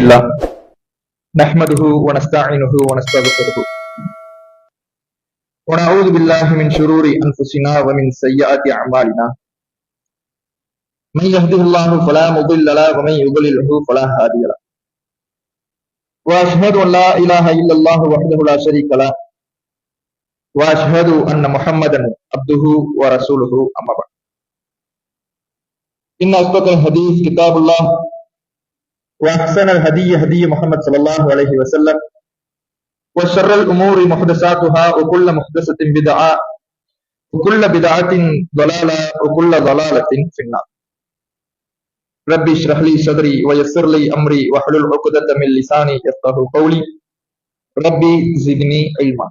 لله نحمده ونستعينه ونستغفره. ونعوذ بالله من شرور أنفسنا ومن سيئات أعمالنا. من يهده الله فلا مضل له ومن يضلله فلا هادي له. وأشهد أن لا إله إلا الله وحده لا شريك له. وأشهد أن محمدا عبده ورسوله أما بعد. إن أصدق الحديث كتاب الله. واحسن الهدي هدي محمد صلى الله عليه وسلم وشر الامور محدثاتها وكل محدثه بدعه وكل بدعه ضلاله وكل ضلاله في النار ربي اشرح لي صدري ويسر لي امري واحلل عقدة من لساني يفقهوا قولي ربي زدني علما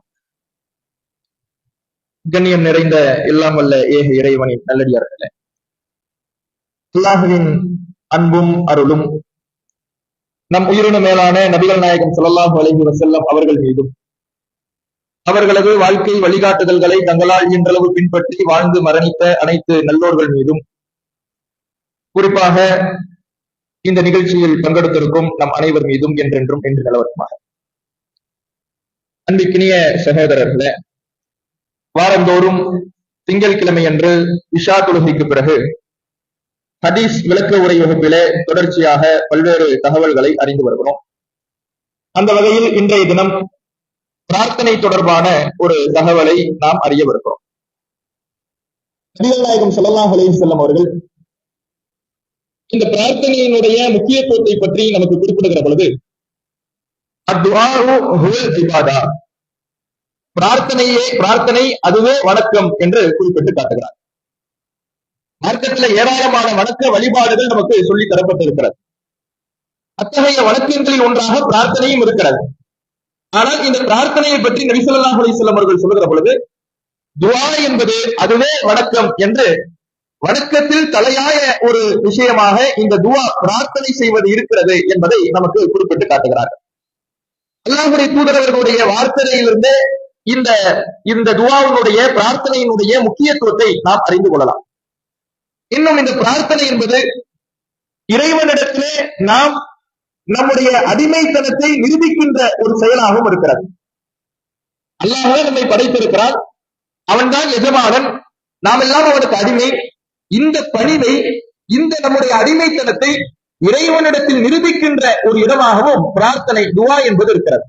கண்ணியம் நிறைந்த எல்லாம் வல்ல ஏக இறைவனின் நல்லடியார்களே அல்லாஹுவின் அன்பும் அருளும் நம் உயிரின மேலான நபிகள் நாயகம் சொல்லலாம் அலைஹி வசல்லம் அவர்கள் மீதும். அவர்களது வாழ்க்கை வழிகாட்டுதல்களை தங்களால் இன்றளவு பின்பற்றி வாழ்ந்து மரணித்த அனைத்து நல்லோர்கள் மீதும். குறிப்பாக இந்த நிகழ்ச்சியில் பங்கெடுத்திருக்கும் நம் அனைவர் மீதும் என்றென்றும் என்று நிலவரமாக. அன்பிக்கினிய சகோதரர்களே வாரந்தோறும் திங்கட்கிழமை அன்று இஷா தொழுகைக்கு பிறகு ஹதீஸ் விளக்க உரை வகுப்பிலே தொடர்ச்சியாக பல்வேறு தகவல்களை அறிந்து வருகிறோம். அந்த வகையில் இன்றைய தினம் பிரார்த்தனை தொடர்பான ஒரு தகவலை நாம் அறியவிருக்கிறோம் நபிகள் நாயகம் ஸல்லல்லாஹு செல்லம் அவர்கள் இந்த பிரார்த்தனையினுடைய முக்கியத்துவத்தை பற்றி நமக்கு குறிப்பிடுகிற பொழுது பிரார்த்தனையே பிரார்த்தனை அதுவே வணக்கம் என்று குறிப்பிட்டு காட்டுகிறார். மார்க்கத்துல ஏராளமான வணக்க வழிபாடுகள் நமக்கு சொல்லி தரப்பட்டிருக்கிறது. அத்தகைய வணக்கங்களில் ஒன்றாக பிரார்த்தனையும் இருக்கிறது. ஆனால் இந்த பிரார்த்தனையை பற்றி நபி அலிசல்லம் அவர்கள் சொல்லுகிற பொழுது துவா என்பது அதுவே வணக்கம் என்று வணக்கத்தில் தலையாய ஒரு விஷயமாக இந்த துவா பிரார்த்தனை செய்வது இருக்கிறது என்பதை நமக்கு குறிப்பிட்டு காட்டுகிறார்கள். அல்லாஹுடைய தூதரவர்களுடைய வார்த்தையிலிருந்தே இந்த இந்த துவாவினுடைய பிரார்த்தனையினுடைய முக்கியத்துவத்தை நாம் அறிந்து கொள்ளலாம். இன்னும் இந்த பிரார்த்தனை என்பது இறைவனிடத்திலே நாம் நம்முடைய அடிமைத்தனத்தை நிரூபிக்கின்ற ஒரு செயலாகவும் இருக்கிறது. அல்லாமே நம்மை படைத்திருக்கிறான். அவன்தான் எஜமானன். நாம் எல்லாம் அவனுக்கு அடிமை. இந்த பணிவை இந்த நம்முடைய அடிமைத்தனத்தை இறைவனிடத்தில் நிரூபிக்கின்ற ஒரு இடமாகவும் பிரார்த்தனை துவா என்பது இருக்கிறது.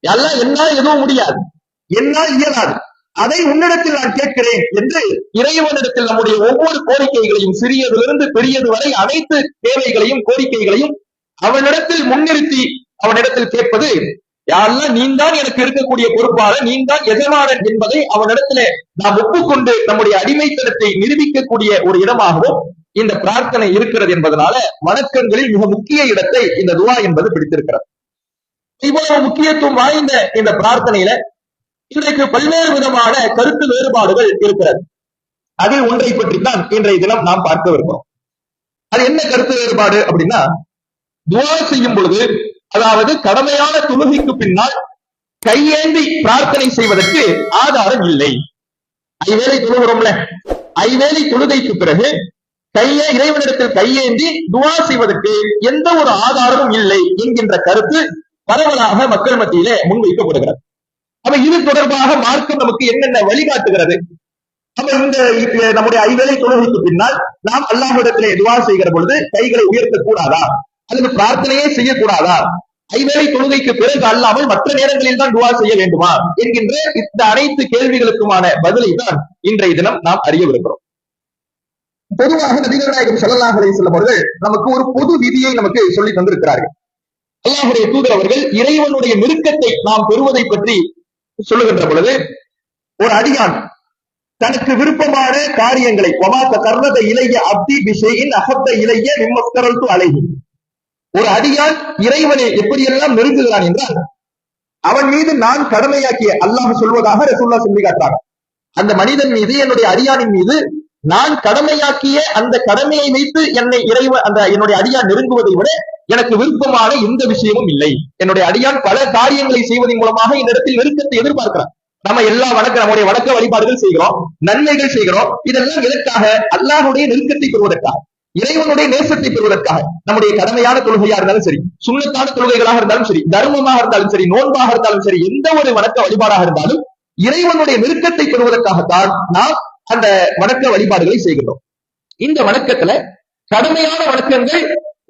எல்லாம் என்னால் எதுவும் முடியாது. என்னால் இயலாது. அதை உன்னிடத்தில் நான் கேட்கிறேன் என்று இறைவனிடத்தில் நம்முடைய ஒவ்வொரு கோரிக்கைகளையும் சிறியதிலிருந்து பெரியது வரை அனைத்து தேவைகளையும் கோரிக்கைகளையும் அவனிடத்தில் முன்னிறுத்தி அவனிடத்தில் கேட்பது யாரெல்லாம் நீந்தான் எனக்கு இருக்கக்கூடிய பொறுப்பாளர் நீந்தான் எஜமானன் என்பதை அவனிடத்துல நாம் ஒப்புக்கொண்டு நம்முடைய அடிமைத்தனத்தை நிரூபிக்கக்கூடிய ஒரு இடமாகவும் இந்த பிரார்த்தனை இருக்கிறது என்பதனால வணக்கங்களில் மிக முக்கிய இடத்தை இந்த துவா என்பது பிடித்திருக்கிறது. இவ்வளவு முக்கியத்துவம் வாய்ந்த இந்த பிரார்த்தனையில இன்றைக்கு பல்வேறு விதமான கருத்து வேறுபாடுகள் இருக்கிறது. அதில் ஒன்றை பற்றி தான் இன்றைய தினம் நாம் பார்க்கவிருக்கிறோம் அது என்ன கருத்து வேறுபாடு அப்படின்னா துவா செய்யும் பொழுது அதாவது கடமையான தொழுகைக்கு பின்னால் கையேந்தி பிரார்த்தனை செய்வதற்கு ஆதாரம் இல்லை. ஐவேளை தொழுகிறோம்ல. ஐவேளை தொழுகைக்கு பிறகு கையை இறைவனிடத்தில் கையேந்தி துவா செய்வதற்கு எந்த ஒரு ஆதாரமும் இல்லை என்கின்ற கருத்து பரவலாக மக்கள் மத்தியிலே முன்வைக்கப்படுகிறது. அப்ப இது தொடர்பாக மார்க்கம் நமக்கு என்னென்ன வழிகாட்டுகிறது? அப்ப இந்த நம்முடைய ஐவேளை தொழுகைக்கு பின்னால் நாம் அல்லாஹிடத்திலே துவா செய்கிற பொழுது கைகளை உயர்த்த கூடாதா அல்லது பிரார்த்தனையே செய்யக்கூடாதா? ஐவேளை தொழுகைக்கு பிறகு அல்லாமல் மற்ற நேரங்களில் தான் துவா செய்ய வேண்டுமா? என்கின்ற இந்த அனைத்து கேள்விகளுக்குமான பதிலை தான் இன்றைய தினம் நாம் அறியவிருக்கிறோம். பொதுவாக நபிகள் நாயகம் செல்லலாக செல்லும் நமக்கு ஒரு பொது விதியை நமக்கு சொல்லி தந்திருக்கிறார்கள். அல்லாஹுடைய தூதர் அவர்கள் இறைவனுடைய நெருக்கத்தை நாம் பெறுவதை பற்றி சொல்லுகின்ற பொழுது ஒரு அடியான் தனக்கு விருப்பமான காரியங்களை ஒமாத்த கர்ணத இளைய அப்தி பிஷையின் அகத்த இளைய நிம்மஸ்கரல் அலைகி ஒரு அடியான் இறைவனை எப்படியெல்லாம் நெருங்குகிறான் என்றால் அவன் மீது நான் கடமையாக்கிய அல்லாஹ் சொல்வதாக ரசுல்லா சொல்லி காட்டார் அந்த மனிதன் மீது என்னுடைய அடியானின் மீது நான் கடமையாக்கிய அந்த கடமையை வைத்து என்னை இறைவன் அந்த என்னுடைய அடியான் நெருங்குவதை விட எனக்கு விருப்பமான எந்த விஷயமும் இல்லை. என்னுடைய அடியான் பல காரியங்களை செய்வதன் மூலமாக இந்த இடத்தில் நெருக்கத்தை எதிர்பார்க்கிறான். நம்ம எல்லா வணக்க நம்முடைய வணக்க வழிபாடுகள் செய்கிறோம் நன்மைகள் செய்கிறோம். இதெல்லாம் எதற்காக? அல்லாஹுடைய நெருக்கத்தை பெறுவதற்காக இறைவனுடைய நேசத்தை பெறுவதற்காக. நம்முடைய கடமையான தொழுகையா இருந்தாலும் சரி சுண்ணத்தான தொழுகைகளாக இருந்தாலும் சரி தர்மமாக இருந்தாலும் சரி நோன்பாக இருந்தாலும் சரி எந்த ஒரு வணக்க வழிபாடாக இருந்தாலும் இறைவனுடைய நெருக்கத்தை பெறுவதற்காகத்தான் நாம் அந்த வணக்க வழிபாடுகளை செய்கிறோம் இந்த வணக்கத்துல கடமையான வணக்கங்கள்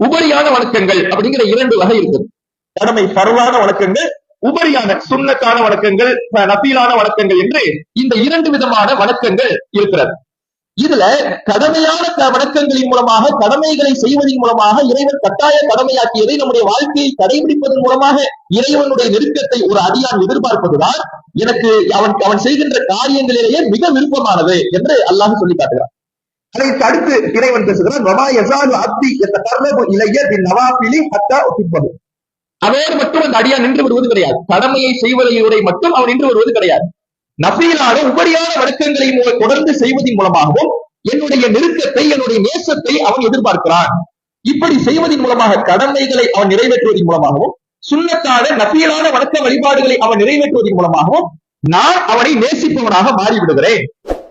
உபரியான வணக்கங்கள் அப்படிங்கிற இரண்டு வகை இருக்குது. கடமை பரவான வணக்கங்கள் உபரியான சுண்ணத்தான வணக்கங்கள் நபீலான வணக்கங்கள் என்று இந்த இரண்டு விதமான வணக்கங்கள் இருக்கிறது. இதுல கடமையான வணக்கங்களின் மூலமாக கடமைகளை செய்வதன் மூலமாக இறைவன் கட்டாய கடமையாக்கியதை நம்முடைய வாழ்க்கையை கடைபிடிப்பதன் மூலமாக இறைவனுடைய நெருக்கத்தை ஒரு அடியான் எதிர்பார்ப்பதுதான் எனக்கு அவன் அவன் செய்கின்ற காரியங்களிலேயே மிக விருப்பமானது என்று அல்லாஹ் சொல்லி காட்டுகிறான். அதை அடுத்து இறைவன் பேசுகிறான் வமா யசாலு அப்தி எத்தகர்ரபு இலைய பின் நவாபிலி ஹத்தா அதோடு மட்டும் அந்த அடியான் நின்று விடுவது கிடையாது. கடமையை செய்வதையோட மட்டும் அவன் நின்று வருவது கிடையாது. நபியிலான உபரியான வழக்கங்களை தொடர்ந்து செய்வதன் மூலமாகவும் என்னுடைய நெருக்கத்தை என்னுடைய நேசத்தை அவன் எதிர்பார்க்கிறான். இப்படி செய்வதன் மூலமாக கடமைகளை அவன் நிறைவேற்றுவதன் மூலமாகவும் சுண்ணத்தான நபியலான வணக்க வழிபாடுகளை அவன் நிறைவேற்றுவதன் மூலமாகவும் நான் அவனை நேசிப்பவனாக மாறிவிடுகிறேன்.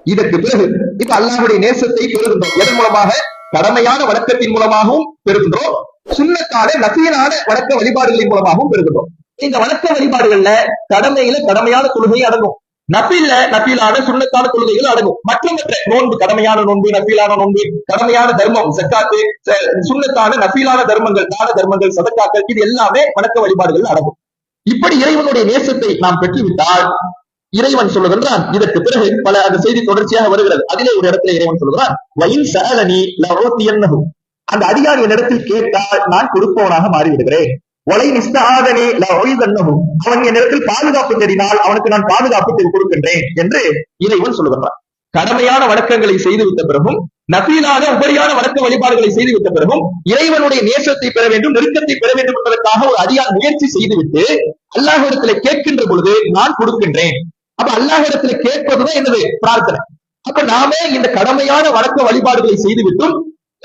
இதற்கு பிறகு இப்ப அல்லாஹுடைய நேசத்தை பெறுகின்றோம். எதன் மூலமாக? கடமையான வணக்கத்தின் மூலமாகவும் பெறுகின்றோம். சுண்ணத்தான நபியலான வணக்க வழிபாடுகளின் மூலமாகவும் பெறுகின்றோம். இந்த வணக்க வழிபாடுகள்ல கடமையில கடமையான தொழுகை அடங்கும். நபில நபிலான சுண்ணத்தான தொழுகைகள் அடங்கும். மற்ற மற்ற நோன்பு கடமையான நோன்பு நபிலான நோன்பு கடமையான தர்மம் சக்காத்து சுண்ணத்தான நபிலான தர்மங்கள் தான தர்மங்கள் சதக்காக்கள் இது எல்லாமே வணக்க வழிபாடுகள் அடங்கும். இப்படி இறைவனுடைய நேசத்தை நாம் பெற்றுவிட்டால் இறைவன் சொல்லுகின்றான் இதற்கு பிறகு பல அந்த செய்தி தொடர்ச்சியாக வருகிறது. அதிலே ஒரு இடத்துல இறைவன் சொல்லுகிறான் வயின் சகலனி லவோத்தியன்னஹு அந்த அதிகாரி என்னிடத்தில் கேட்டால் நான் கொடுப்பவனாக மாறிவிடுகிறேன். ஒலை நிஸ்தாதனே லஒய்தன்னஹு அவன் என்னிடத்தில் பாதுகாப்பு தெரிந்தால் அவனுக்கு நான் பாதுகாப்பு கொடுக்கின்றேன் என்று இறைவன் சொல்லுகின்றான். கடமையான வழக்கங்களை செய்துவிட்ட பிறகும் நபீலான உபரியான வழக்க வழிபாடுகளை செய்துவிட்ட பிறகும் இறைவனுடைய நேசத்தை பெற வேண்டும் நெருக்கத்தை பெற வேண்டும் என்பதற்காக ஒரு அடியார் முயற்சி செய்துவிட்டு அல்லாஹிடத்துல கேட்கின்ற பொழுது நான் கொடுக்கின்றேன். அப்ப அல்லாஹிடத்துல கேட்பதுதான் என்னது? பிரார்த்தனை. அப்ப நாமே இந்த கடமையான வழக்க வழிபாடுகளை செய்துவிட்டும்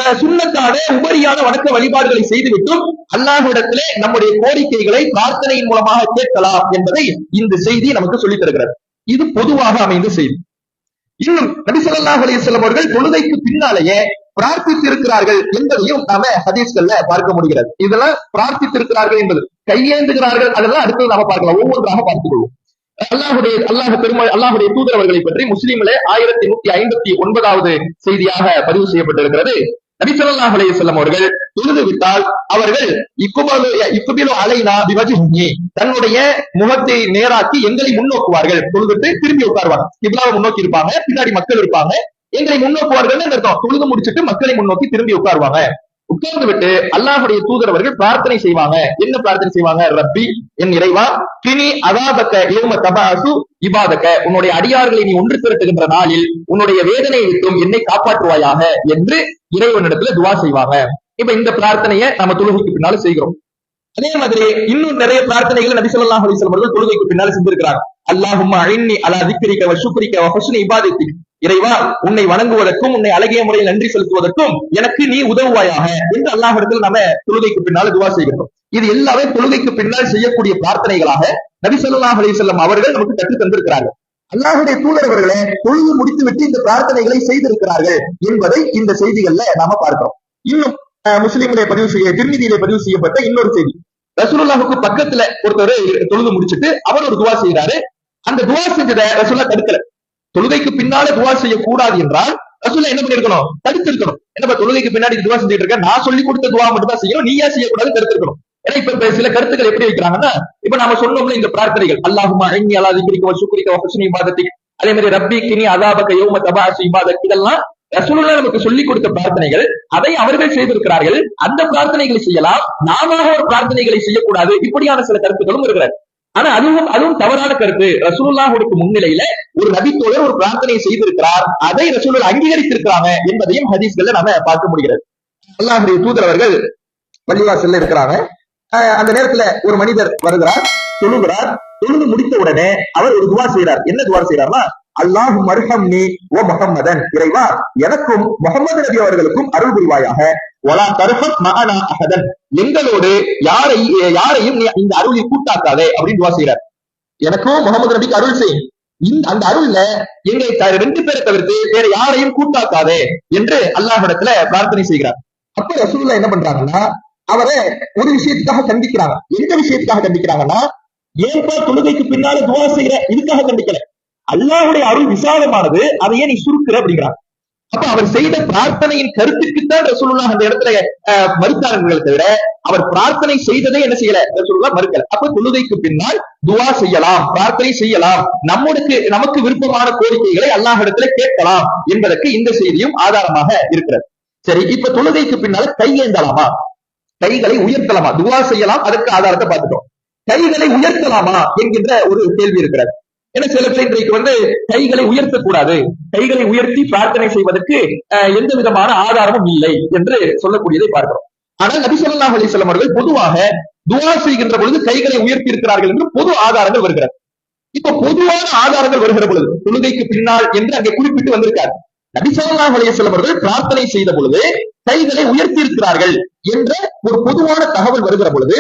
சுண்ணத்தான உபரியான வணக்க வழிபாடுகளை செய்துவிட்டும் அல்லாஹிடத்திலே நம்முடைய கோரிக்கைகளை பிரார்த்தனையின் மூலமாக கேட்கலாம் என்பதை இந்த செய்தி நமக்கு சொல்லித் தருகிறது. இது பொதுவாக அமைந்த செய்தி. இன்னும் நபிசல்லாஹ் ஸல்லல்லாஹு அவர்கள் தொழுகைக்கு பின்னாலேயே பிரார்த்தித்திருக்கிறார்கள் என்பதையும் நாம ஹதீஸ்கள்ல பார்க்க முடிகிறது. இதெல்லாம் பிரார்த்தித்திருக்கிறார்கள் என்பது. கையேந்துகிறார்கள் அதெல்லாம் அடுத்தது நாம பார்க்கலாம். ஒவ்வொன்றாக பார்த்துக் கொள்வோம். அல்லாஹுடைய அல்லாஹ் பெருமாள் அல்லாஹுடைய தூதரவர்களை பற்றி முஸ்லீம்களே ஆயிரத்தி நூத்தி ஐம்பத்தி ஒன்பதாவது செய்தியாக பதிவு செய்யப்பட்டிருக்கிறது. நபி அலைய செல்லம் அவர்கள் தொழுது விட்டால் அவர்கள் இக்குபலு இக்குபிலு அலைனா பிவஜிஹி தன்னுடைய முகத்தை நேராக்கி எங்களை முன்னோக்குவார்கள். தொழுதுட்டு திரும்பி உட்காருவாங்க. இவ்வளவு முன்னோக்கி இருப்பாங்க பின்னாடி மக்கள் இருப்பாங்க. எங்களை முன்னோக்குவார்கள் அர்த்தம். தொழுது முடிச்சுட்டு மக்களை முன்னோக்கி திரும்பி உட்காருவாங்க. உட்கார்ந்து விட்டு அல்லாஹுடைய தூதர் அவர்கள் பிரார்த்தனை செய்வாங்க. என்ன பிரார்த்தனை செய்வாங்க? ரப்பி என் இறைவா கினி அதாபக்க யோம தபாசு இபாதக்க. உன்னுடைய அடியார்களை நீ ஒன்று திரட்டுகின்ற நாளில் உன்னுடைய வேதனை விட்டும் என்னை காப்பாற்றுவாயாக என்று இறைவனிடத்துல துவா செய்வாங்க. இப்ப இந்த பிரார்த்தனையை நம்ம தொழுகைக்கு பின்னாலும் செய்கிறோம். அதே மாதிரி இன்னும் நிறைய பிரார்த்தனைகள் நபி சொல்லாஹ் அலைஹி அவர்கள் தொழுகைக்கு பின்னால செஞ்சிருக்கிறாங்க. அல்லாஹும் அழின்னி அலா திக்ரிக வ ஷுக்ரிக வ இறைவா உன்னை வணங்குவதற்கும் உன்னை அழகிய முறையில் நன்றி செலுத்துவதற்கும் எனக்கு நீ உதவுவாயாக என்று அல்லாஹிடத்தில் நாம தொழுகைக்கு பின்னால துவா செய்கிறோம் இது எல்லாமே தொழுகைக்கு பின்னால் செய்யக்கூடிய பிரார்த்தனைகளாக நபி ஸல்லல்லாஹு அலைஹி அவர்கள் நமக்கு கற்றுத் தந்திருக்கிறார்கள். அல்லாஹுடைய தூதரவர்களே தொழுது முடித்துவிட்டு இந்த பிரார்த்தனைகளை செய்திருக்கிறார்கள் என்பதை இந்த செய்திகள்ல நாம பார்க்கிறோம். இன்னும் அஹ், பதிவு செய்ய திருநிதியிலே பதிவு செய்யப்பட்ட இன்னொரு செய்தி. ரசூலுல்லாஹுக்கு பக்கத்துல ஒருத்தர் தொழுது முடிச்சிட்டு அவர் ஒரு துவா செய்யறாரு அந்த துவா செஞ்சதை ரசூல்லா தடுக்கல. தொழுகைக்கு பின்னாலே துவா செய்யக்கூடாது என்றால் ரசூல்லா என்ன பண்ணிருக்கணும்? தடுத்திருக்கணும். என்னப்பா தொழுகைக்கு பின்னாடி துவா செஞ்சுட்டு இருக்க? நான் சொல்லி கொடுத்த துவா மட்டும் தான் செய்யணும். நீயா செய்யக்கூடாது தடுத்திருக்கணும். ஏன்னா இப்ப சில கருத்துக்கள் எப்படி வைக்கிறாங்கன்னா இப்ப நாம சொன்னோம்ல இந்த பிரார்த்தனைகள். அல்லாஹுமா அங்கி அல்லா திக்ரிக்க சுக்ரிக்க ஹுஸ்னி மாதத்தி அதே மாதிரி ரப்பி கினி அதாபக யோம தபாசி இபாதத். இதெல்லாம் ரசூலுல்லா நமக்கு சொல்லிக் கொடுத்த பிரார்த்தனைகள். அதை அவர்கள் செய்திருக்கிறார்கள். அந்த பிரார்த்தனைகளை செய்யலாம். நாமாக ஒரு பிரார்த்தனைகளை செய்யக்கூடாது. இப்படியான சில கருத்துக்களும் இருக்கிறது. ஆனா அதுவும் அதுவும் தவறான கருத்து. கொடுக்கும் முன்னிலையில ஒரு நபித்தோழர் ஒரு பிரார்த்தனையை செய்திருக்கிறார். அதை ரசூலுல்லாஹ் அங்கீகரித்திருக்கிறாங்க என்பதையும் ஹதீஸ்கள்ல நாம பார்க்க முடிகிறது. அல்லாஹுடைய தூதர் அவர்கள் பள்ளிவாசல்ல இருக்கிறாங்க. அந்த நேரத்துல ஒரு மனிதர் வருகிறார் தொழுகிறார். தொழுது முடித்த உடனே அவர் ஒரு துவா செய்கிறார் என்ன துவா செய்றார்னா அல்லாஹ் மர்ஹம் நீ ஓ முகம்மதன் இறைவா எனக்கும் முகமது நபி அவர்களுக்கும் அருள் புரிவாயாக. ஒலா தர்ஹம் மகனா எங்களோடு யாரை யாரையும் நீ இந்த அருளை கூட்டாக்காதே அப்படின்னு துவா செய்யறார் எனக்கும் முகமது நபிக்கு அருள் செய். இந்த அந்த அருள்ல எங்களை த- ரெண்டு பேரை தவிர்த்து வேற யாரையும் கூட்டாக்காதே என்று அல்லாஹிடத்துல பிரார்த்தனை செய்கிறார். அப்ப ரசூல்லா என்ன பண்றாங்கன்னா அவரை ஒரு விஷயத்துக்காக கண்டிக்கிறாங்க எந்த விஷயத்துக்காக கண்டிக்கிறாங்கன்னா ஏன்பா தொழுகைக்கு பின்னால துவா செய்யற இதுக்காக கண்டிக்கல அல்லாஹுடைய அருள் விசாலமானது அதையே நீ சுருக்குற அப்படிங்கிறான் அப்ப அவர் செய்த பிரார்த்தனையின் கருத்துக்குத்தான் ரசூலுல்லா அந்த இடத்துல அஹ், தவிர அவர் பிரார்த்தனை செய்ததே என்ன செய்யல? ரசூலுல்லா மறுக்கல. அப்ப தொழுகைக்கு பின்னால் துவா செய்யலாம் பிரார்த்தனை செய்யலாம். நம்முடைய நமக்கு விருப்பமான கோரிக்கைகளை அல்லாஹ்விடத்துல கேட்கலாம் என்பதற்கு இந்த செய்தியும் ஆதாரமாக இருக்கிறது. சரி இப்ப தொழுகைக்கு பின்னால கையேந்தலாமா கைகளை உயர்த்தலாமா? துவா செய்யலாம் அதற்கு ஆதாரத்தை பார்த்துட்டோம். கைகளை உயர்த்தலாமா? என்கின்ற ஒரு கேள்வி இருக்கிறது. ஏன்னா சில பேர் இன்றைக்கு வந்து கைகளை உயர்த்தக்கூடாது. கைகளை உயர்த்தி பிரார்த்தனை செய்வதற்கு அஹ், எந்த விதமான ஆதாரமும் இல்லை என்று சொல்லக்கூடியதை பார்க்கிறோம். ஆனால் நபி ஸல்லல்லாஹு அவர்கள் பொதுவாக துவா செய்கின்ற பொழுது கைகளை உயர்த்தி இருக்கிறார்கள் என்று பொது ஆதாரங்கள் வருகிறது. இப்ப பொதுவான ஆதாரங்கள் வருகிற பொழுது தொழுகைக்கு பின்னால் என்று அங்கே குறிப்பிட்டு வந்திருக்கார். நபி ஸல்லல்லாஹு அவர்கள் பிரார்த்தனை செய்த பொழுது கைகளை உயர்த்தி இருக்கிறார்கள் என்ற ஒரு பொதுவான தகவல் வருகிற பொழுது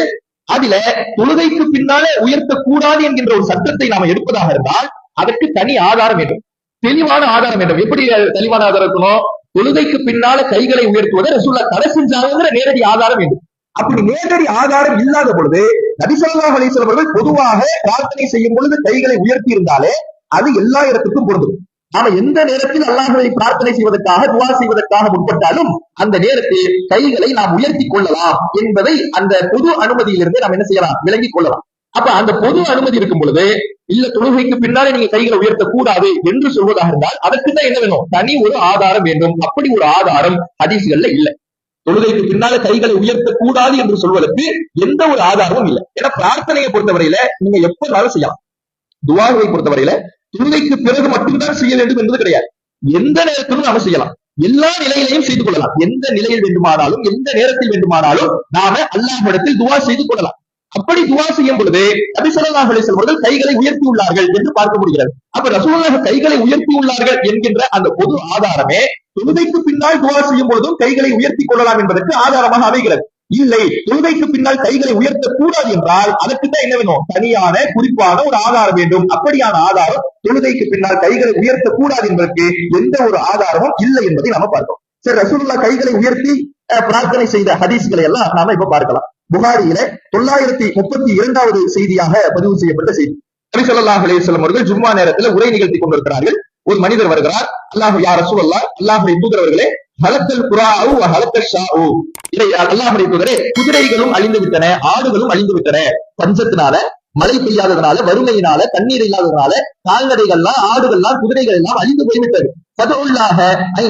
அதுல தொழுகைக்கு பின்னாலே உயர்த்தக்கூடாது என்கின்ற ஒரு சட்டத்தை நாம எடுப்பதாக இருந்தால் அதற்கு தனி ஆதாரம் வேண்டும். தெளிவான ஆதாரம் வேண்டும். எப்படி தெளிவான ஆதாரம் இருக்கணும்? தொழுகைக்கு பின்னால கைகளை உயர்த்துவதை ரசூல்லா தடை செஞ்சாங்கிற நேரடி ஆதாரம் வேண்டும். அப்படி நேரடி ஆதாரம் இல்லாத பொழுது நபிசல்லா அலிசல் அவர்கள் பொதுவாக பிரார்த்தனை செய்யும் பொழுது கைகளை உயர்த்தி இருந்தாலே அது எல்லா இடத்துக்கும் பொருந்தும். நாம எந்த நேரத்தில் அல்லாஹுவை பிரார்த்தனை செய்வதற்காக துவா செய்வதற்காக முற்பட்டாலும் அந்த நேரத்தில் கைகளை நாம் உயர்த்தி கொள்ளலாம் என்பதை அந்த பொது அனுமதியிலிருந்து நாம் என்ன செய்யலாம்? விளங்கிக் கொள்ளலாம். அப்ப அந்த பொது அனுமதி இருக்கும் பொழுது இல்ல தொழுகைக்கு பின்னாலே நீங்க கைகளை உயர்த்த கூடாது என்று சொல்வதாக இருந்தால் அதற்கு தான் என்ன வேணும்? தனி ஒரு ஆதாரம் வேண்டும். அப்படி ஒரு ஆதாரம் ஹதீசுகள்ல இல்ல. தொழுகைக்கு பின்னால கைகளை உயர்த்த கூடாது என்று சொல்வதற்கு எந்த ஒரு ஆதாரமும் இல்லை. ஏன்னா பிரார்த்தனையை பொறுத்தவரையில நீங்க எப்ப வேலை செய்யலாம். துவாகுவை பொறுத்தவரையில தொழுகைக்கு பிறகு மட்டும்தான் செய்ய வேண்டும் என்பது கிடையாது. எந்த நேரத்திலும் நாம செய்யலாம். எல்லா நிலையிலையும் செய்து கொள்ளலாம். எந்த நிலையில் வேண்டுமானாலும் எந்த நேரத்தில் வேண்டுமானாலும் நாம அல்லாஹிடத்தில் துவா செய்து கொள்ளலாம். அப்படி துவா செய்யும் பொழுது நபி ஸல்லல்லாஹு அவர்கள் கைகளை உயர்த்தி உள்ளார்கள் என்று பார்க்க முடிகிறது. அப்ப ரசூலாக கைகளை உயர்த்தி உள்ளார்கள் என்கின்ற அந்த பொது ஆதாரமே தொழுகைக்கு பின்னால் துவா செய்யும் பொழுதும் கைகளை உயர்த்தி கொள்ளலாம் என்பதற்கு ஆதாரமாக அமைகிறது. இல்லை தொழுகைக்கு பின்னால் கைகளை உயர்த்தக்கூடாது என்றால் அதற்கு தான் என்ன வேணும்? தனியான குறிப்பான ஒரு ஆதாரம் வேண்டும். அப்படியான ஆதாரம் தொழுகைக்கு பின்னால் கைகளை உயர்த்தக்கூடாது என்பதற்கு எந்த ஒரு ஆதாரமும் இல்லை என்பதை நாம பார்க்கிறோம் சரி ரசூல்லா கைகளை உயர்த்தி அஹ், பிரார்த்தனை செய்த ஹதீஸ்களை எல்லாம் நாம இப்ப பார்க்கலாம். புகாரியில தொள்ளாயிரத்தி முப்பத்தி இரண்டாவது செய்தியாக பதிவு செய்யப்பட்ட செய்தி. நபி ஸல்லல்லாஹு அலைஹி வஸல்லம் அவர்கள் ஜும்மா நேரத்துல உரை நிகழ்த்தி கொண்டிருக்கிறார்கள். ஒரு மனிதர் வருகிறார். அல்லாஹ் யார் ரசூல் அல்லா அல்லாஹ் தூதரவர்களே ஹலத்தல் குராவு ஹலத்தல் ஷாவு இதை அல்லாஹ்வுடைய தூதரே குதிரைகளும் அழிந்து விட்டன ஆடுகளும் அழிந்து விட்டன பஞ்சத்தினால மழை பெய்யாததுனால வறுமையினால தண்ணீர் இல்லாததுனால கால்நடைகள்லாம் ஆடுகள்லாம் குதிரைகள் எல்லாம் அழிந்து போய்விட்டது. சதுல்லாக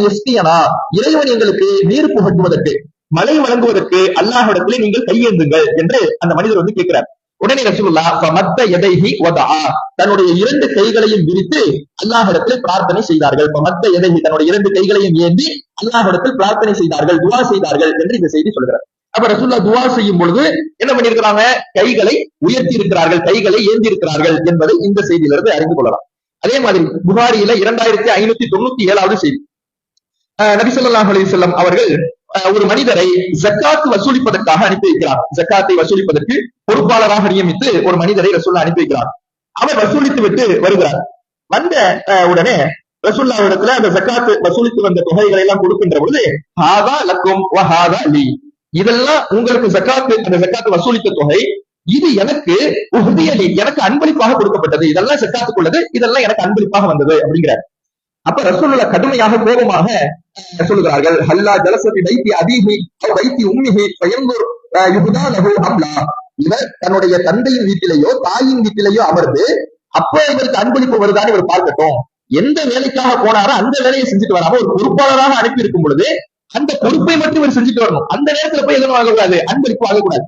எஸ்டியனா இறைவன் எங்களுக்கு நீர் புகட்டுவதற்கு மழை வழங்குவதற்கு அல்லாஹிடத்திலே நீங்கள் கையேந்துங்கள் என்று அந்த மனிதர் வந்து கேட்கிறார். உடனே ரசூலுல்லா மத்த எதைஹி வதா தன்னுடைய இரண்டு கைகளையும் விரித்து அல்லாஹிடத்தில் பிரார்த்தனை செய்தார்கள். மத்த எதைஹி தன்னுடைய இரண்டு கைகளையும் ஏந்தி அல்லாஹிடத்தில் பிரார்த்தனை செய்தார்கள் துவா செய்தார்கள் என்று இந்த செய்தி சொல்கிறார் அப்ப ரசூல்லா துவா செய்யும் பொழுது என்ன பண்ணிருக்கிறாங்க கைகளை உயர்த்தி இருக்கிறார்கள் கைகளை ஏந்தி இருக்கிறார்கள் என்பதை இந்த செய்தியிலிருந்து அறிந்து கொள்ளலாம். அதே மாதிரி புகாரியில இரண்டாயிரத்தி ஐநூத்தி தொண்ணூத்தி ஏழாவது செய்தி. நபி சொல்லாஹ் அலி அவர்கள் ஒரு மனிதரை ஜக்காத்து வசூலிப்பதற்காக அனுப்பி வைக்கிறார். ஜக்காத்தை வசூலிப்பதற்கு பொறுப்பாளராக நியமித்து ஒரு மனிதரை ரசூல்லா அனுப்பி வைக்கிறார். அவர் வசூலித்து விட்டு வருகிறார். வந்த உடனே ரசூல்லா இடத்துல அந்த ஜக்காத்து வசூலித்து வந்த தொகைகளை எல்லாம் கொடுக்கின்ற பொழுது ஹாதா லக்கும் ஹாதா லி. இதெல்லாம் உங்களுக்கு ஜக்காத்து அந்த ஜக்காத்து வசூலித்த தொகை இது எனக்கு உஹ்தியலி எனக்கு அன்பளிப்பாக கொடுக்கப்பட்டது. இதெல்லாம் ஜக்காத்துக்குள்ளது இதெல்லாம் எனக்கு அன்பளிப்பாக வந்தது அப்படிங்கிறார். அப்ப ரசூலுல்லா கடுமையாக கோபமாக சொல்லுகிறார்கள் ஹல்லா ஜலசதி வைத்தி அபிஹி வைத்தி உம்மிஹி பயந்தூர் யுகுதா லகு அம்லா. இவர் தன்னுடைய தந்தையின் வீட்டிலேயோ தாயின் வீட்டிலேயோ அமர்ந்து அப்ப இவருக்கு அன்பளிப்பு வருதான்னு இவர் பார்க்கட்டும். எந்த வேலைக்காக போனாரோ அந்த வேலையை செஞ்சுட்டு வராம ஒரு பொறுப்பாளராக அனுப்பி இருக்கும் பொழுது அந்த பொறுப்பை மட்டும் இவர் செஞ்சுட்டு வரணும். அந்த நேரத்துல போய் எதுவும் வாங்கக்கூடாது அன்பளிப்பு வாங்கக்கூடாது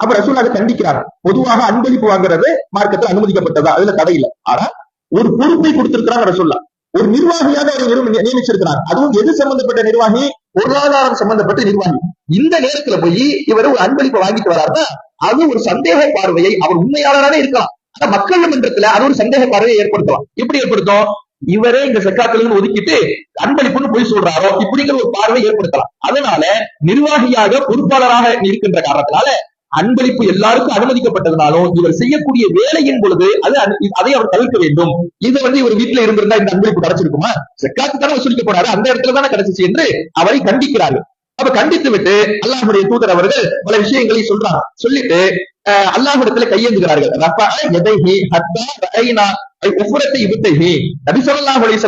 அப்ப ரசூல் அதை கண்டிக்கிறார். பொதுவாக அன்பளிப்பு வாங்குறது மார்க்கத்தில் அனுமதிக்கப்பட்டதா? அதுல தடை இல்லை ஆனா ஒரு பொறுப்பை கொடுத்திருக்கிறாங்க ரசூல்லா. ஒரு நிர்வாகியாக அவரை நியமிச்சிருக்கிறார். அதுவும் எது சம்பந்தப்பட்ட நிர்வாகி? பொருளாதாரம் சம்பந்தப்பட்ட நிர்வாகி. இந்த நேரத்துல போய் இவர் ஒரு அன்பளிப்பை வாங்கிட்டு வராருன்னா அது ஒரு சந்தேக பார்வையை அவர் உண்மையாளராக இருக்கலாம். ஆனா மக்கள் மன்றத்துல அது ஒரு சந்தேக பார்வையை ஏற்படுத்தலாம். எப்படி ஏற்படுத்தும்? இவரே இந்த செக்காத்துல ஒதுக்கிட்டு அன்பளிப்புன்னு போய் சொல்றாரோ இப்படிங்கிற ஒரு பார்வை ஏற்படுத்தலாம். அதனால நிர்வாகியாக பொறுப்பாளராக இருக்கின்ற காரணத்தினால அன்பளிப்பு எல்லாருக்கும் அனுமதிக்கப்பட்டதுனாலும் இவர் செய்யக்கூடிய வேலையின் பொழுது அது அதை அவர் தவிர்க்க வேண்டும். இது வந்து இவர் வீட்டுல இருந்திருந்தா இந்த அன்பளிப்பு கிடைச்சிருக்குமா? செக்காத்து தானே வசூலிக்க போனாரு அந்த இடத்துல தானே கிடைச்சிச்சு என்று அவரை கண்டிக்கிறார்கள். அப்ப கண்டித்து விட்டு அல்லாஹுடைய தூதர் அவர்கள் பல விஷயங்களை சொல்றாங்க. சொல்லிட்டு அஹ், அல்லாஹ்விடத்துல கையேந்துகிறார்கள். உப்புரத்தை யதைஹி நபி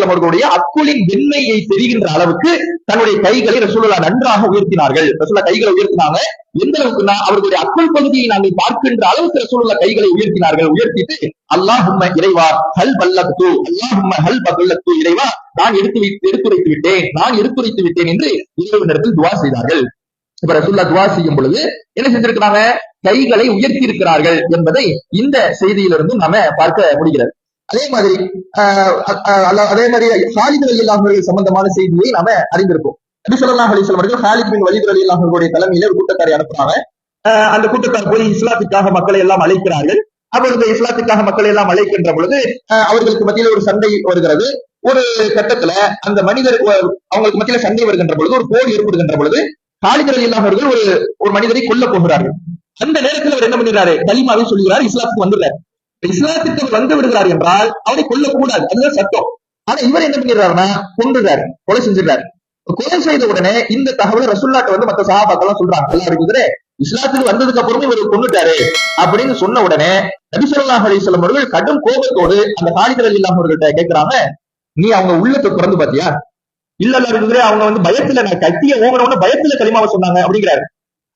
அவர்களுடைய அக்குலின் வெண்மையை தெரிகின்ற அளவுக்கு தன்னுடைய கைகளை ரசூலா நன்றாக உயர்த்தினார்கள். ரசூலா கைகளை உயர்த்தினாங்க. எந்த அளவுக்குன்னா அவர்களுடைய அக்குள் பகுதியை நாங்கள் பார்க்கின்ற அளவுக்கு ரசூலுல்லாஹ் கைகளை உயர்த்தினார்கள். உயர்த்திட்டு அல்லாஹும்ம இறைவா ஹல் பல்லத்து அல்லாஹும்ம ஹல் பல்லத்து இறைவா நான் எடுத்து எடுத்துரைத்து விட்டேன் நான் எடுத்துரைத்து விட்டேன் என்று இறைவனிடத்தில் துவா செய்தார்கள். இப்ப ரசூல்லா துவா செய்யும் பொழுது என்ன செஞ்சிருக்கிறாங்க? கைகளை உயர்த்தி இருக்கிறார்கள் என்பதை இந்த செய்தியிலிருந்து நாம பார்க்க முடிகிறது. அதே மாதிரி ஆஹ் அதே மாதிரி ஹாலித் அலி அல்லாஹர்கள் சம்பந்தமான செய்தியை நாம அறிந்திருப்போம். நபி ஸல்லல்லாஹு அலைஹி வஸல்லம் அவர்கள் ஹாலித் பின் வலித் அலி அல்லாஹர்களுடைய தலைமையில ஒரு கூட்டத்தாரை அனுப்புறாங்க. ஆஹ் அந்த கூட்டத்தார் போய் இஸ்லாத்துக்காக மக்களை எல்லாம் அழைக்கிறார்கள். அவர்கள் இஸ்லாத்துக்காக மக்களை எல்லாம் அழைக்கின்ற பொழுது அவர்களுக்கு மத்தியில ஒரு சண்டை வருகிறது. ஒரு கட்டத்துல அந்த மனிதர் அவங்களுக்கு மத்தியில சண்டை வருகின்ற பொழுது ஒரு போர் ஏற்படுகின்ற பொழுது ஹாலித் அலி அல்லாஹர்கள் ஒரு ஒரு மனிதரை கொல்ல போகிறார்கள். அந்த நேரத்தில் அவர் என்ன பண்ணுகிறாரு கலிமாவை சொல்கிறார் இஸ்லாத்துக்கு வந்துடுறார். இஸ்லாத்துக்கு வந்து விடுகிறார் என்றால் அவரை கொல்லக்கூடாது அதுதான் சட்டம். ஆனா இவர் என்ன பண்ணிடுறாருன்னா கொண்டுறாரு கொலை செஞ்சிடுறாரு. கொலை செய்த உடனே இந்த தகவலை ரசுல்லாட்ட வந்து மத்த சகாபாக்கெல்லாம் சொல்றாங்க. எல்லாம் இருக்குது இஸ்லாத்துக்கு வந்ததுக்கு அப்புறமும் இவர் கொண்டுட்டாரு அப்படின்னு சொன்ன உடனே நபி ஸல்லல்லாஹு அவர்கள் கடும் கோபத்தோடு அந்த ஹாலித் ரலியல்லாஹு அவர்கள்ட்ட கேட்கிறாங்க நீ அவங்க உள்ளத்தை திறந்து பாத்தியா? இல்ல இல்ல இருக்குது அவங்க வந்து பயத்துல நான் கத்திய ஓங்கனவன பயத்துல களிமாவை சொன்னாங்க அப்படிங்கிறாரு.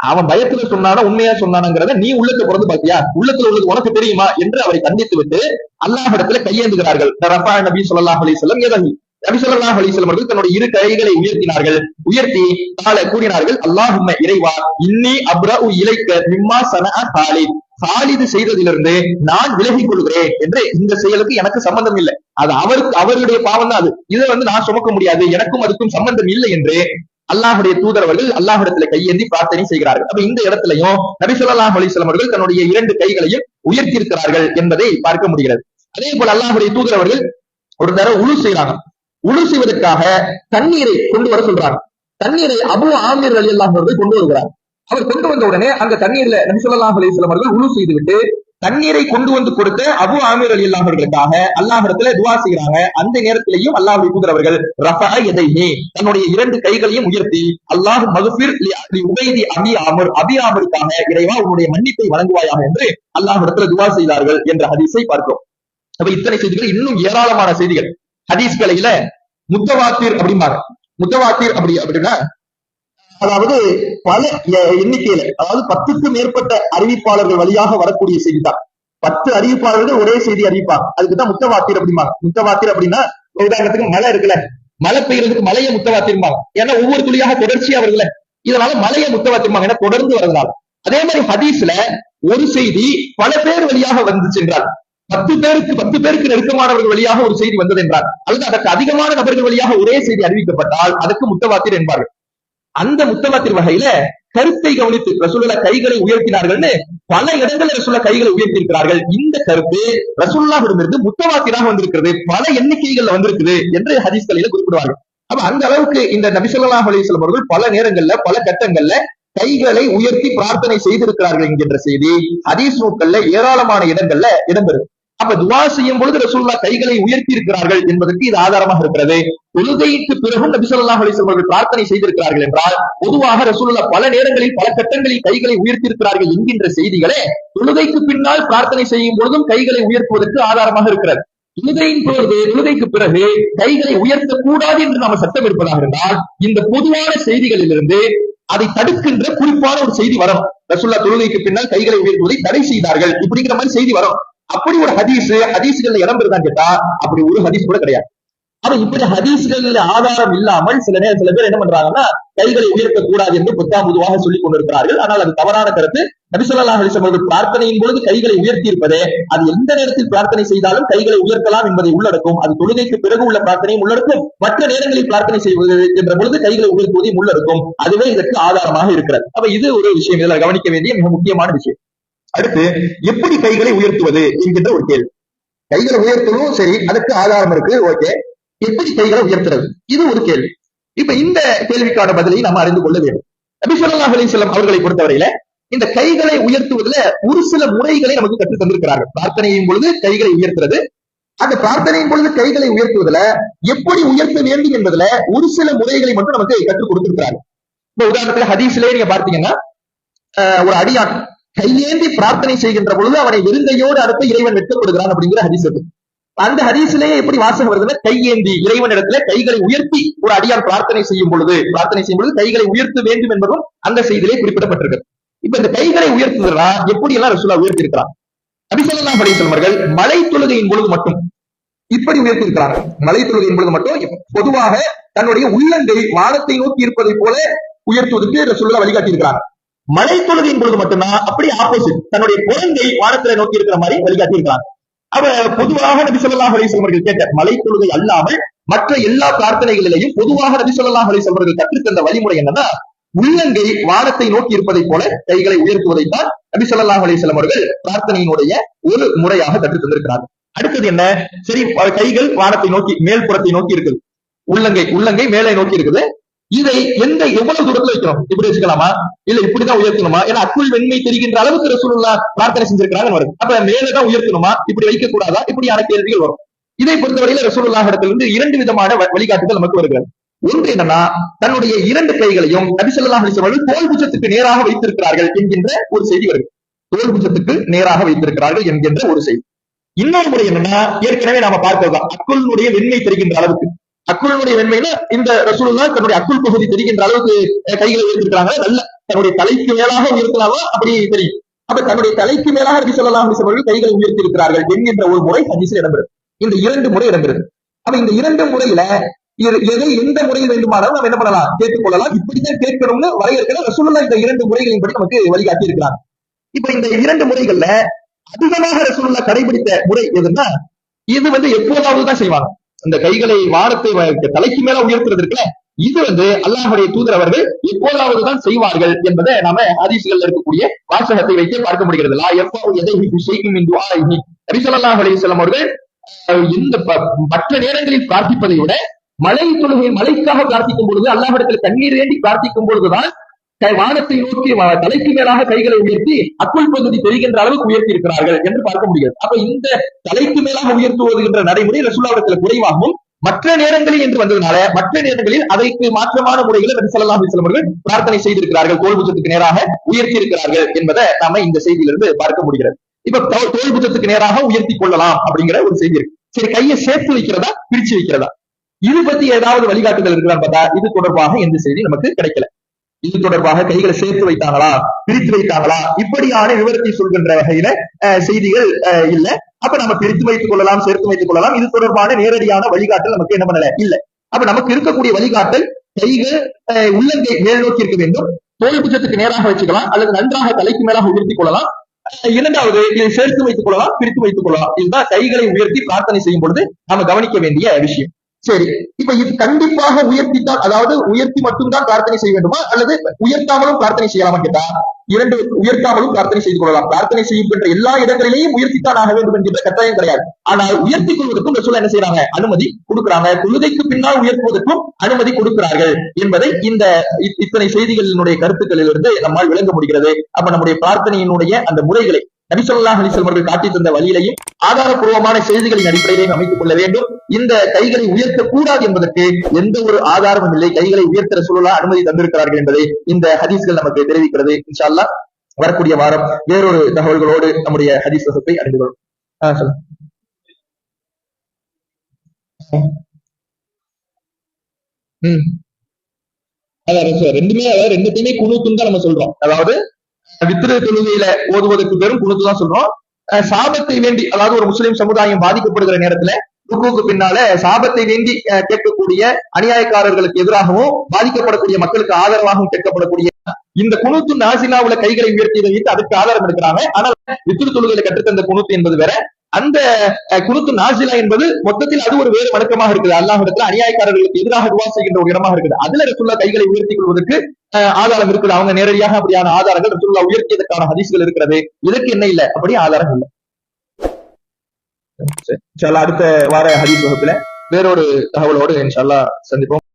அவன் பயத்துல சொன்னானா உண்மையா சொன்னானுங்கிறத நீ உள்ளத்தை பிறந்து பாத்தியா உள்ளத்துல உள்ளது உனக்கு தெரியுமா? என்று அவரை கண்டித்து விட்டு அல்லாஹிடத்துல கையேந்துகிறார்கள் ரஃபா நபி ஸல்லல்லாஹு அலி சொல்லம் எதஹி? நபி சொல்லா அலைஹி அவர்கள் தன்னுடைய இரு கைகளை உயர்த்தினார்கள். உயர்த்தி கால கூறினார்கள் அல்லாஹும்ம இறைவா இன்னி அப்ரஉ இலைக்க மிம்மா சனஅ காலித் காலிது செய்ததிலிருந்து நான் விலகிக் கொள்கிறேன் என்று இந்த செயலுக்கு எனக்கு சம்பந்தம் இல்லை. அது அவருக்கு அவருடைய பாவம் தான் அது. இதை வந்து நான் சுமக்க முடியாது. எனக்கும் அதுக்கும் சம்பந்தம் இல்லை என்று அல்லாஹுடைய தூதர் அவர்கள் அல்லாஹ்விடத்துல கையேந்தி பிரார்த்தனை செய்கிறார்கள். அப்ப இந்த இடத்துலயும் நபி ஸல்லல்லாஹு அலைஹி அவர்கள் தன்னுடைய இரண்டு கைகளையும் உயர்த்தி இருக்கிறார்கள் என்பதை பார்க்க முடிகிறது. அதே போல அல்லாஹுடைய தூதர் அவர்கள் ஒரு தடவை உழு செய்யறாங்க உழு செய்வதற்காக தண்ணீரை கொண்டு வர சொல்றாங்க. தண்ணீரை அபு ஆமீர் அலி அல்லாஹ் அவர்கள் கொண்டு வருகிறார். அவர் கொண்டு வந்த உடனே அந்த தண்ணீர்ல நபி ஸல்லல்லாஹு அலைஹி அவர்கள் உழு செய்துவிட்டு தண்ணீரை கொண்டு வந்து கொடுத்த அபு ஆமீர் அலி அல்லாஹ் அல்லாஹிடத்துல துவா செய்யறாங்க அந்த நேரத்திலையும் அல்லாஹ்வுடைய தூதர் அவர்கள் ரஃபா எதைஹி தன்னுடைய இரண்டு கைகளையும் உயர்த்தி அல்லாஹ் மகஃபிர் உபைதி அபி ஆமர் அபி ஆமருக்காக இறைவா உன்னுடைய மன்னிப்பை வழங்குவாயாக என்று அல்லாஹிடத்துல துவா செய்தார்கள் என்ற ஹதீஸை பார்க்கிறோம். அப்ப இத்தனை செய்திகள் இன்னும் ஏராளமான செய்திகள். ஹதீஸ் கலையில முத்தவாத்தீர் அப்படிம்பாங்க. முத்தவாத்தீர் அப்படி அப்படின்னா அதாவது பல எண்ணிக்கையில அதாவது பத்துக்கும் மேற்பட்ட அறிவிப்பாளர்கள் வழியாக வரக்கூடிய செய்தி தான். பத்து அறிவிப்பாளர்கள் ஒரே செய்தி அறிவிப்பாங்க. அதுக்கு தான் முத்தவாத்தீர் அப்படிம்பாங்க. முத்தவாத்தீர் அப்படின்னா உதாரணத்துக்கு மழை இருக்குல்ல? மழை பெய்யறதுக்கு மலையை முத்தவாத்திருப்பாங்க ஏன்னா ஒவ்வொரு துளியாக தொடர்ச்சியா வருதுல இதனால மலையை முத்தவாத்திருப்பாங்க ஏன்னா தொடர்ந்து வரதுனால அதே மாதிரி ஹதீஸ்ல ஒரு செய்தி பல பேர் வழியாக வந்துச்சு என்றால் பத்து பேருக்கு பத்து பேருக்கு நெருக்கமானவர்கள் வழியாக ஒரு செய்தி வந்தது என்றார். அல்லது அதற்கு அதிகமான நபர்கள் வழியாக ஒரே செய்தி அறிவிக்கப்பட்டால் அதற்கு முத்தவாத்திர் என்பார்கள். அந்த முத்தவாத்திர் வகையில கருத்தை கவனித்து ரசூலுல்லா கைகளை உயர்த்தினார்கள்னு பல இடங்களில் ரசூல்லா கைகளை உயர்த்தி இருக்கிறார்கள் இந்த கருத்து ரசூல்லாவிடமிருந்து முத்தவாத்திராக வந்திருக்கிறது. பல எண்ணிக்கைகள்ல வந்திருக்குது என்று ஹதீஸ்களில குறிப்பிடுவார்கள். அப்ப அந்த அளவுக்கு இந்த நபி ஸல்லல்லாஹு அவர்கள் பல நேரங்கள்ல பல கட்டங்கள்ல கைகளை உயர்த்தி பிரார்த்தனை செய்திருக்கிறார்கள் என்கின்ற செய்தி ஹதீஸ் நூட்கள்ல ஏராளமான இடங்கள்ல இடம்பெறும் அப்ப துவா செய்யும் பொழுது ரசூல்லா கைகளை உயர்த்தி இருக்கிறார்கள் என்பதற்கு இது ஆதாரமாக இருக்கிறது. தொழுகைக்கு பிறகும் நபி அவர்கள் பிரார்த்தனை செய்திருக்கிறார்கள் என்றால் பொதுவாக ரசூல்லா பல நேரங்களில் பல கட்டங்களில் கைகளை உயர்த்தியிருக்கிறார்கள் என்கின்ற செய்திகளே தொழுகைக்கு பின்னால் பிரார்த்தனை செய்யும் பொழுதும் கைகளை உயர்த்துவதற்கு ஆதாரமாக இருக்கிறது. தொழுகையின் பொழுது தொழுகைக்கு பிறகு கைகளை உயர்த்தக்கூடாது என்று நாம சட்டம் இருப்பதாக இருந்தால் இந்த பொதுவான செய்திகளிலிருந்து அதை தடுக்கின்ற குறிப்பான ஒரு செய்தி வரும். ரசுல்லா தொழுகைக்கு பின்னால் கைகளை உயர்த்துவதை தடை செய்தார்கள் இப்படிங்கிற மாதிரி செய்தி வரும். அப்படி ஒரு ஹதீஸ் ஹதீஸ்கள் இடம்பெறுதான் கேட்டா அப்படி ஒரு ஹதீஸ் கூட கிடையாது. ஆனா இப்படி ஹதீஸ்கள்ல ஆதாரம் இல்லாமல் சில நேரம் சில பேர் என்ன பண்றாங்கன்னா கைகளை உயர்த்த கூடாது என்று புத்தாம் பொதுவாக சொல்லிக் கொண்டிருக்கிறார்கள். ஆனால் அது தவறான கருத்து. நபிசல்லாஹ் அலிசம் அவர்கள் பிரார்த்தனையின் பொழுது கைகளை உயர்த்தி இருப்பதே அது எந்த நேரத்தில் பிரார்த்தனை செய்தாலும் கைகளை உயர்த்தலாம் என்பதை உள்ளடக்கும். அது தொழுகைக்கு பிறகு உள்ள பிரார்த்தனையும் உள்ளடக்கும். மற்ற நேரங்களில் பிரார்த்தனை செய்வது என்ற பொழுது கைகளை உயர்த்துவதையும் உள்ளடக்கும். அதுவே இதற்கு ஆதாரமாக இருக்கிறது. அப்ப இது ஒரு விஷயம். இதில் கவனிக்க வேண்டிய மிக முக்கியமான விஷயம். அடுத்து எப்படி கைகளை உயர்த்துவது என்கின்ற ஒரு கேள்வி. கைகளை உயர்த்தவும் சரி அதுக்கு ஆதாரம் இருக்கு ஓகே. எப்படி கைகளை உயர்த்துறது? இது ஒரு கேள்வி. இப்ப இந்த கேள்விக்கான பதிலை நம்ம அறிந்து கொள்ள வேண்டும். நபி ஸல்லல்லாஹு அவர்களை பொறுத்தவரையில இந்த கைகளை உயர்த்துவதில் ஒரு சில முறைகளை நமக்கு கற்றுத் தந்திருக்கிறார்கள். பிரார்த்தனையின் பொழுது கைகளை உயர்த்துறது. அந்த பிரார்த்தனையின் பொழுது கைகளை உயர்த்துவதில் எப்படி உயர்த்த வேண்டும் என்பதுல ஒரு சில முறைகளை மட்டும் நமக்கு கற்றுக் கொடுத்திருக்கிறார்கள். இப்ப உதாரணத்துல ஹதீஸ்லயே நீங்க பார்த்தீங்கன்னா ஆஹ் ஒரு அடியான் கையேந்தி பிரார்த்தனை செய்கின்ற பொழுது அவனை வெறுங்கையோடு அடுத்து இறைவன் வெட்டப்படுகிறான் அப்படிங்கிற ஹதீஸ் அது அந்த ஹரிசிலேயே எப்படி வாசகம் வருதுன்னா கையேந்தி இறைவன் இடத்துல கைகளை உயர்த்தி ஒரு அடியார் பிரார்த்தனை செய்யும் பொழுது பிரார்த்தனை செய்யும் பொழுது கைகளை உயர்த்த வேண்டும் என்பதும் அந்த செய்தியிலே குறிப்பிடப்பட்டிருக்கு. இப்ப இந்த கைகளை உயர்த்துகிறா எப்படி எல்லாம் ரசூலா உயர்த்தி இருக்கிறார் நபிசல்லாம் அலிஸ்லாம் அவர்கள் மலை தொழுகையின் பொழுது மட்டும் இப்படி உயர்த்தி இருக்கிறார்கள் மலை தொழுகையின் பொழுது மட்டும் பொதுவாக தன்னுடைய உள்ளங்கை வானத்தை நோக்கி இருப்பதை போல உயர்த்துவதற்கு ரசூல்லா வழிகாட்டி இருக்கிறார்கள் மலை தொழுகையின் பொழுது மட்டும்தான் அப்படி ஆப்போசிட் தன்னுடைய குழந்தை வானத்துல நோக்கி இருக்கிற மாதிரி வழிகாட்டி இருக்கிறாங்க அவ பொதுவாக நபி சொல்லாஹ் அலிஸ்லாம் அவர்கள் கேட்ட மலை தொழுகை அல்லாமல் மற்ற எல்லா பிரார்த்தனைகளிலையும் பொதுவாக நபி சொல்லாஹ் அலிஸ்லாம் அவர்கள் கற்றுத்தந்த வழிமுறை என்னன்னா உள்ளங்கை வானத்தை நோக்கி இருப்பதை போல கைகளை உயர்த்துவதைத்தான் நபி சொல்லாஹ் அலிஸ்லாம் அவர்கள் பிரார்த்தனையினுடைய ஒரு முறையாக கற்றுத் தந்திருக்கிறார்கள் அடுத்தது என்ன? சரி கைகள் வானத்தை நோக்கி மேல்புறத்தை நோக்கி இருக்குது. உள்ளங்கை உள்ளங்கை மேலே நோக்கி இருக்குது. இதை எந்த எவ்வளவு தூரத்துல வைக்கணும் இப்படி வச்சுக்கலாமா? இல்ல இப்படிதான் உயர்த்தணுமா? ஏன்னா அக்குள் வெண்மை தெரிகின்ற அளவுக்கு ரசூலுல்லா பிரார்த்தனை செஞ்சிருக்கிறாங்க வரும் அப்ப மேலதான் உயர்த்தணுமா? இப்படி வைக்க கூடாதா இப்படியான கேள்விகள் வரும். இதை பொறுத்தவரையில ரசூலுல்லா இடத்திலிருந்து இரண்டு விதமான வழிகாட்டுதல் நமக்கு வருகிறது. ஒன்று என்னன்னா தன்னுடைய இரண்டு கைகளையும் நபிசல்லா அலிசவர்கள் தோல்புச்சத்துக்கு நேராக வைத்திருக்கிறார்கள் என்கின்ற ஒரு செய்தி வருது. தோல்புச்சத்துக்கு நேராக வைத்திருக்கிறார்கள் என்கின்ற ஒரு செய்தி. இன்னொரு முறை என்னன்னா ஏற்கனவே நாம பார்த்ததுதான் அக்குள்னுடைய வெண்மை தெரிகின்ற அளவுக்கு. அக்குளுடைய வெண்மையில இந்த ரசூலுல்லா தன்னுடைய அக்குள் பகுதி தெரிகின்ற அளவுக்கு கைகளை உயர்த்திருக்கிறாங்க. நல்ல தன்னுடைய தலைக்கு மேலாக உயர்த்தலாமா அப்படி தெரியும். அப்ப தன்னுடைய தலைக்கு மேலாக நபி சொல்லலாம் அவர்கள் கைகளை உயர்த்திருக்கிறார்கள் என்கின்ற ஒரு முறை ஹதீஸில் இடம்பெறும். இந்த இரண்டு முறை இடம்பெறும். அப்ப இந்த இரண்டு முறையில எதை எந்த முறையில் வேண்டுமானாலும் நம்ம என்ன பண்ணலாம்? கேட்டுக்கொள்ளலாம். இப்படித்தான் கேட்கணும்னு வரையறுக்கிற ரசூலுல்லா இந்த இரண்டு முறைகளின் படி நமக்கு வழிகாட்டி இருக்கிறாங்க இப்ப இந்த இரண்டு முறைகள்ல அதிகமாக ரசூலுல்லா கடைபிடித்த முறை எதுன்னா இது வந்து எப்போதாவது தான் செய்வாங்க. இந்த கைகளை வானத்தை தலைக்கு மேல உயர்த்துறது இருக்குல்ல இது வந்து அல்லாஹுடைய தூதர் அவர்கள் எப்போதாவது தான் செய்வார்கள் என்பதை நாம ஹதீசுகள் இருக்கக்கூடிய வாசகத்தை வைத்து பார்க்க முடிகிறது. லா எப்போ எதை செய்யும் நபிசல்லாஹ் அலிசல்லாம் அவர்கள் இந்த மற்ற நேரங்களில் பிரார்த்திப்பதை விட மலை தொழுகை மலைக்காக பிரார்த்திக்கும் பொழுது அல்லாஹிடத்தில் கண்ணீர் வேண்டி பிரார்த்திக்கும் பொழுதுதான் வானத்தை நோக்கி தலைக்கு மேலாக கைகளை உயர்த்தி அக்குள் பகுதி தெரிகின்ற அளவுக்கு உயர்த்தி இருக்கிறார்கள் என்று பார்க்க முடியாது அப்ப இந்த தலைக்கு மேலாக உயர்த்துவது என்ற நடைமுறை ரசூல்லாவிடத்தில் குறைவாகவும் மற்ற நேரங்களில் என்று வந்ததுனால மற்ற நேரங்களில் அதற்கு மாற்றமான முறையில் நபி சொல்லலாம் அவர்கள் பிரார்த்தனை செய்திருக்கிறார்கள் தோல்புஜத்துக்கு நேராக உயர்த்தி இருக்கிறார்கள் என்பதை நாம இந்த செய்தியிலிருந்து பார்க்க முடிகிறது. இப்ப தோல்புஜத்துக்கு நேராக உயர்த்தி கொள்ளலாம் அப்படிங்கிற ஒரு செய்தி இருக்கு. சரி கையை சேர்த்து வைக்கிறதா பிரிச்சு வைக்கிறதா? இது பத்தி ஏதாவது வழிகாட்டுதல் இருக்கிறான்னு பார்த்தா இது தொடர்பாக எந்த செய்தி நமக்கு கிடைக்கல. இது தொடர்பாக கைகளை சேர்த்து வைத்தாங்களா? பிரித்து வைத்தாங்களா? இப்படியான விவரத்தை சொல்கின்ற வகையில செய்திகள் இல்ல. அப்ப நம்ம பிரித்து வைத்துக் கொள்ளலாம் சேர்த்து வைத்துக் கொள்ளலாம். இது தொடர்பான நேரடியான வழிகாட்டல் நமக்கு என்ன பண்ணல? இல்ல. அப்ப நமக்கு இருக்கக்கூடிய வழிகாட்டல் கைகள் உள்ளங்கை மேல் நோக்கி இருக்க வேண்டும். தோல்புச்சத்துக்கு நேராக வச்சுக்கலாம் அல்லது நன்றாக தலைக்கு மேலாக உயர்த்தி கொள்ளலாம். இரண்டாவது இதை சேர்த்து வைத்துக் கொள்ளலாம் பிரித்து வைத்துக் கொள்ளலாம். இதுதான் கைகளை உயர்த்தி பிரார்த்தனை செய்யும் பொழுது நாம கவனிக்க வேண்டிய விஷயம். சரி. இப்ப இது கண்டிப்பாக உயர்த்தித்தான் அதாவது உயர்த்தி மட்டும்தான் பிரார்த்தனை செய்ய வேண்டுமா? அல்லது உயர்த்தாமலும் பிரார்த்தனை செய்யலாமா கேட்டா? இரண்டு உயர்த்தாமலும் பிரார்த்தனை செய்து கொள்ளலாம். பிரார்த்தனை செய்யப்பட்ட எல்லா இடங்களிலேயும் உயர்த்தித்தான் ஆக வேண்டும் என்கிற கட்டாயம் கிடையாது. ஆனால் உயர்த்தி கொள்வதற்கும் ரசூல் என்ன செய்யறாங்க அனுமதி கொடுக்கிறாங்க. தொழுகைக்கு பின்னால் உயர்த்துவதற்கும் அனுமதி கொடுக்கிறார்கள் என்பதை இந்த இத்தனை செய்திகளினுடைய கருத்துக்களிலிருந்து நம்மால் விளங்க முடிகிறது. அப்ப நம்முடைய பிரார்த்தனையினுடைய அந்த முறைகளை நபிசல்லா அலிசல் அவர்கள் காட்டி தந்த வழியிலேயே ஆதாரப்பூர்வமான செய்திகளின் அடிப்படையிலையும் அமைத்துக் கொள்ள வேண்டும். இந்த கைகளை உயர்த்தக்கூடாது என்பதற்கு எந்த ஒரு ஆதாரமும் இல்லை. கைகளை உயர்த்த சூழலா அனுமதி தந்திருக்கிறார்கள் என்பதை இந்த ஹதீஸ்கள் நமக்கு தெரிவிக்கிறது. இன்ஷால்லா வரக்கூடிய வாரம் வேறொரு தகவல்களோடு நம்முடைய ஹதீஸ் வகுப்பை அறிந்து கொள்ளும் அதான் ரெண்டுமே ரெண்டுத்தையுமே குழுத்துன்னு தான் நம்ம சொல்றோம். அதாவது வித்திரு தொழுகையில ஓதுவதற்கு பெரும் குழுத்து தான் சொல்றோம். சாபத்தை வேண்டி அதாவது ஒரு முஸ்லிம் சமுதாயம் பாதிக்கப்படுகிற நேரத்துல ருக்குவுக்கு பின்னால சாபத்தை வேண்டி கேட்கக்கூடிய அநியாயக்காரர்களுக்கு எதிராகவும் பாதிக்கப்படக்கூடிய மக்களுக்கு ஆதரவாகவும் கேட்கப்படக்கூடிய இந்த குணுத்து நாசிலாவுல கைகளை உயர்த்தியதை வைத்து அதுக்கு ஆதாரம் எடுக்கிறாங்க. ஆனால் வித்திரு தொழுகையில கற்றுத்தந்த குணுத்து என்பது வேற. அந்த குருத்து நாசிலா என்பது மொத்தத்தில் அது ஒரு வேறு வணக்கமாக இருக்குது. அல்லாஹிடத்துல அநியாயக்காரர்களுக்கு எதிராக துவா செய்கின்ற ஒரு இடமாக இருக்குது. அதுல ரசுல்லா கைகளை உயர்த்தி கொள்வதற்கு ஆதாரம் இருக்குது. அவங்க நேரடியாக அப்படியான ஆதாரங்கள் ரசுல்லா உயர்த்தியதற்கான ஹதீஸ்கள் இருக்கிறது. இதற்கு என்ன இல்லை? அப்படி ஆதாரம் இல்லை. அடுத்த வார ஹதீஸ் வகுப்புல வேறொரு தகவலோடு இன்ஷால்லா சந்திப்போம்.